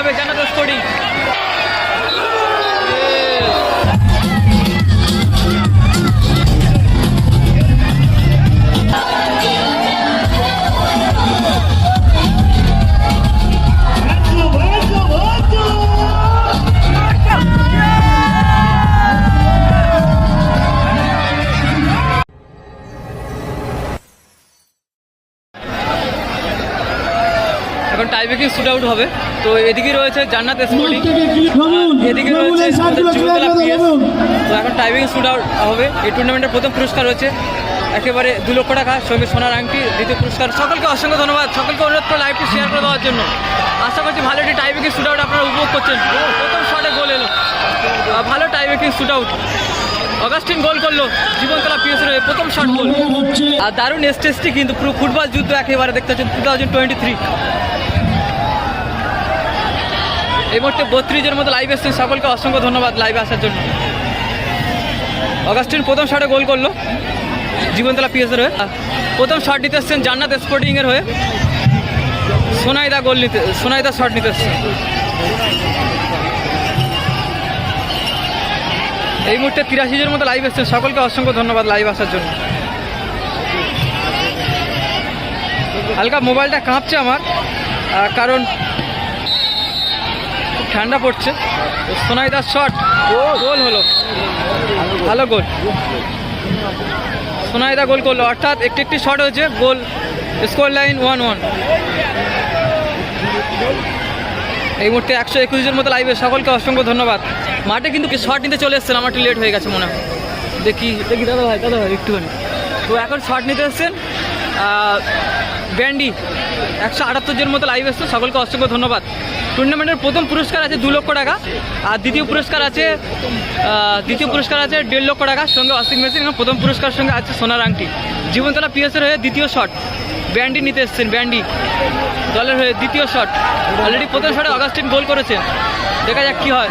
যাবে জানাত স্পোর্টিং এখন টাইব্রেকিং শুট আউট হবে। তো এদিকে রয়েছে জান্নাত স্পোর্টিং এদিকে রয়েছে তো এখন টাইব্রেকিং শুট আউট হবে। এই টুর্নামেন্টের প্রথম পুরস্কার হচ্ছে একেবারে দু লক্ষ টাকা সঙ্গে সোনার আংটি দ্বিতীয় পুরস্কার। সকলকে অসংখ্য ধন্যবাদ। সকলকে অনুরোধ করে লাইভটি শেয়ার করে দেওয়ার জন্য। আশা করছি ভালো একটি টাইব্রেকিং শুট আউট আপনারা উপভোগ করছেন। প্রথম শটে গোল এলো। ভালো tiebreaking shoot out Augustine goal করল। জীবনতলা পিএস এর প্রথম শট গোল আর দারুণ এসটেসটি কিন্তু পুরো ফুটবল যুদ্ধ একেবারে দেখতে পাচ্ছেন টু থাউজেন্ড টোয়েন্টি থ্রি এই মুহূর্তে বত্রিশের মতো লাইভ এসছেন। সকলকে অসংখ্য ধন্যবাদ লাইভে আসার জন্য। অগাস্টিন প্রথম শটে গোল করল। জীবনতলা পিএসের হয়ে। প্রথম শট নিতে এসছেন জান্নাত স্পোর্টিং এর হয়ে। সোনাইদা গোল নিতে, সোনাইদা শট নিতে এসছেন। এই মুহূর্তে তিরাশিজের মতো লাইভ এসছেন। সকলকে অসংখ্য ধন্যবাদ লাইভ আসার জন্য। হালকা মোবাইলটা কাঁপছে আমার। কারণ ঠান্ডা পড়ছে। তো সোনাইদার শট গোল হলো। ভালো গোল। সোনাইদা গোল করল, অর্থাৎ একটি একটি শট হয়েছে, goal score line one one এই মুহূর্তে একশো একুশের মতো লাইভে সকলকে অসংখ্য ধন্যবাদ। মাঠে কিন্তু শট নিতে চলে এসছেন? আমার একটু লেট হয়ে গেছে মনে হয়। দেখি দেখি দাদা ভাই দাদা ভাই একটুখানি। তো এখন শট নিতে এসছেন ব্যান্ডি। একশো আটাত্তর জন মতো লাইভ এসছে সকলকে অসংখ্য ধন্যবাদ। টুর্নামেন্টের প্রথম পুরস্কার আছে দু লক্ষ টাকা, আর দ্বিতীয় পুরস্কার আছে দ্বিতীয় পুরস্কার আছে দেড় লক্ষ টাকা সঙ্গে ওয়াশিং মেশিন এবং প্রথম পুরস্কার সঙ্গে আছে সোনার আংটি। জীবনতলা পিএসের হয়ে দ্বিতীয় শট, ব্যান্ডি নিতে এসছেন, ব্যান্ডি। দলের হয়ে দ্বিতীয় শট অলরেডি প্রথম শটে অগাস্টিন গোল করেছেন। দেখা যাক কী হয়।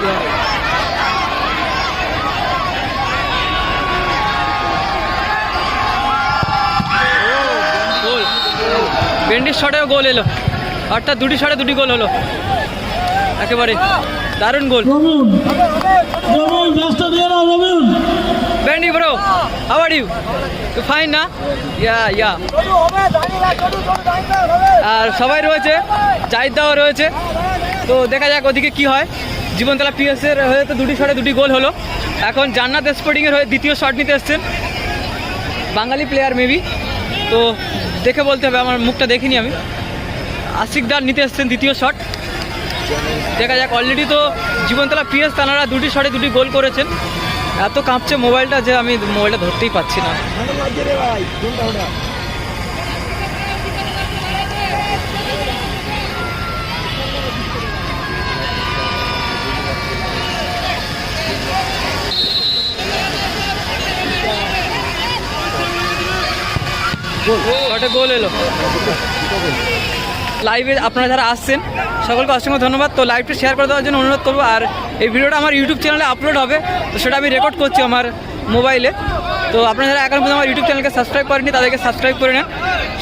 গোল। বেন্ডির শটেও গোল এলো। অর্থাৎ দুটি শটে দুটি গোল হলো। একেবারে দারুণ goal. বেন্ডি bro how are you too fine না? ইয়া ইয়া আর সবাই রয়েছে জাহিদ দাও রয়েছে। তো দেখা যাক ওদিকে কি হয়। জীবনতলা পিএসের হয়ে তো দুটি শটে দুটি গোল হলো। এখন জান্নাত স্পোর্টিংয়ের হয়ে দ্বিতীয় শট নিতে এসছেন। বাঙালি প্লেয়ার মেবি তো দেখে বলতে হবে আমার মুখটা দেখিনি আমি। আশিকদার নিতে এসছেন দ্বিতীয় শট দেখা যাক অলরেডি তো জীবনতলা পিএস তানারা দুটি শটে দুটি গোল করেছেন। এত কাঁপছে মোবাইলটা যে আমি মোবাইলটা ধরতেই পাচ্ছি না। শটে গোল এলো। লাইভে আপনারা যারা আসছেন সকলকে অসংখ্য ধন্যবাদ। তো লাইভটা শেয়ার করে দেওয়ার জন্য অনুরোধ করব। আর এই ভিডিওটা আমার ইউটিউব চ্যানেলে আপলোড হবে। তো সেটা আমি রেকর্ড করছি আমার মোবাইলে তো আপনারা যারা এখন পর্যন্ত আমার ইউটিউব চ্যানেলকে সাবস্ক্রাইব করেনি তাদেরকে সাবস্ক্রাইব করে নেন।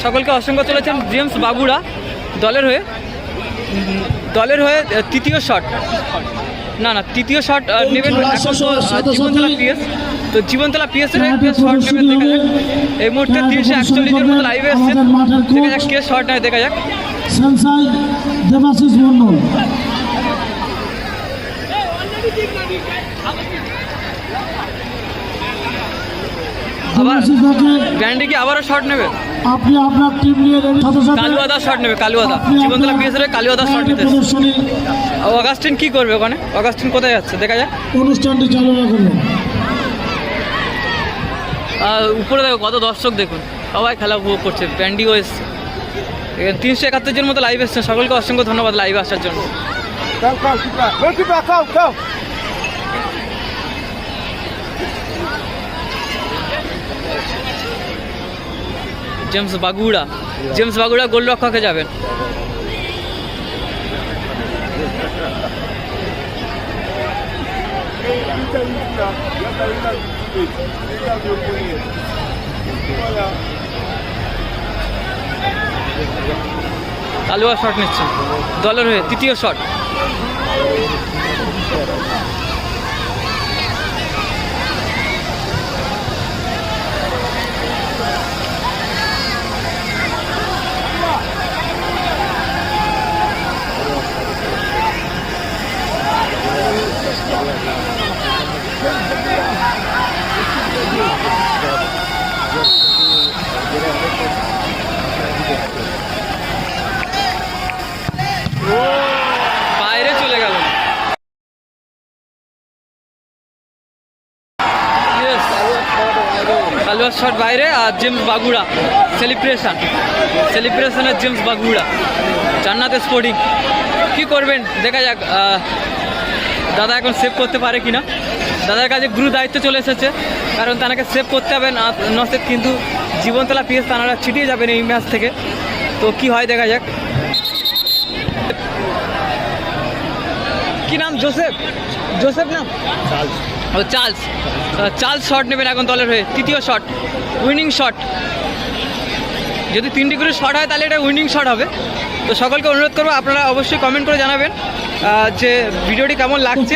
সকলকে অসংখ্য চলেছেন জেমস বাগুড়া দলের হয়ে। দলের হয়ে তৃতীয় শট না না তৃতীয় শট নেবেন জীবনতলা পিএস তো জীবনতলা পিএস এর শট নেবেন দেখা যাক। এই মুহূর্তে মাঠে তিনশো একচল্লিশের মতো লাইভে মাঠের দেখা যাক। কে শট নেয় দেখা যাক। সেন্সাই দেবাশিস মন্ডল ব্যান্ডে কি আবারও শট নেবে? আপনি আপনার টিম নিয়ে সাথে সাথে কালুয়াদা শট নেবে কালুয়াদা জীবনতলা কালুয়াদা শট নিতে অগাস্টিন কি করবে ওখানে? অগাস্টিন কোথায় যাচ্ছে? দেখা অনুষ্ঠানটি আর উপরে দেখো কত দর্শক দেখুন। সবাই খেলা উপভোগ করছে। ব্যান্ডিও এসছে। তিনশো একাত্তর জন মতো লাইভ এসছে সকলকে অসংখ্য ধন্যবাদ লাইভে আসার জন্য. জেমস বাগুড়া জেমস বাগুড়া গোলরক্ষকে যাবেন কালুয়া শট নিচ্ছে। দলের হয়ে তৃতীয় শট বাইরে চলে গেল Yes. কালুয়ার শট বাইরে আর জেমস বাগুড়া। সেলিব্রেশন সেলিব্রেশনের জেমস বাগুড়া। জান্নাত স্পোর্টিং কি করবেন? দেখা যাক দাদা এখন সেভ করতে পারে কিনা। দাদার কাছে গুরু দায়িত্ব চলে এসেছে, কারণ তাকে সেভ করতে হবে না নসেদ কিন্তু জীবনতলা পিএস তারা ছিটিয়ে যাবেন এই ম্যাচ থেকে। তো কি হয় দেখা যাক। কি নাম? জোসেফ? জোসেফ নাম? ও চার্লস চার্লস শট নেবেন এখন দলের হয়ে তৃতীয় শট উইনিং শট। যদি তিনটি করে শট হয় তাহলে এটা উইনিং শট হবে। তো সকলকে অনুরোধ করব আপনারা অবশ্যই কমেন্ট করে জানাবেন যে ভিডিওটি কেমন লাগছে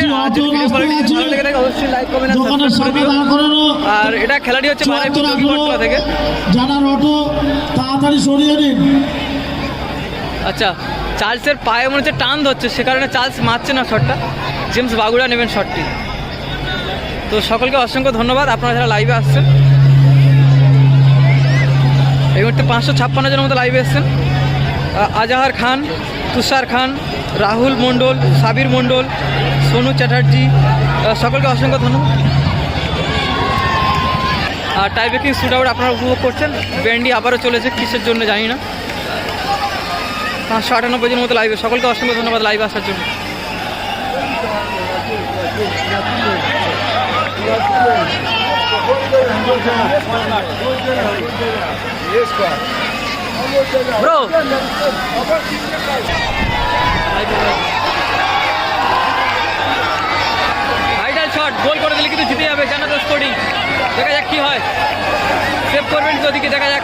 অবশ্যই লাইক কমেন্ট আর এটা খেলাটি হচ্ছে থেকে। যারা অটো তাড়াতাড়ি সরিয়ে দিন আচ্ছা চার্লসের পায়ে মনে হচ্ছে টান ধরছে সে কারণে চার্লস মারছে না শটটা। জেমস বাগুড়া নেবেন শটটি। তো সকলকে অসংখ্য ধন্যবাদ। আপনারা যারা লাইভে আসছেন, এই মুহূর্তে পাঁচশো ছাপ্পান্ন জনের মতো লাইভে এসছেন। আজাহার খান, তুষার খান, রাহুল মণ্ডল, সাবির মণ্ডল, সোনু চ্যাটার্জি সকলকে অসংখ্য ধন্যবাদ। আর টাই ব্রেকিং শুট আউট আপনারা উপভোগ করছেন। ব্যান্ডি আবারও চলেছে কিসের জন্য জানি না। পাঁচশো আটানব্বই জনের মতো লাইভে সকলকে অসংখ্য ধন্যবাদ লাইভে আসার জন্য। ব্রো ভাইটাল শট গোল করে দিলে কিন্তু জিতে যাবে জানাতো স্পোর্টিং দেখা যাক কি হয়। সেভ করবেন তো ওদিকে দেখা যাক।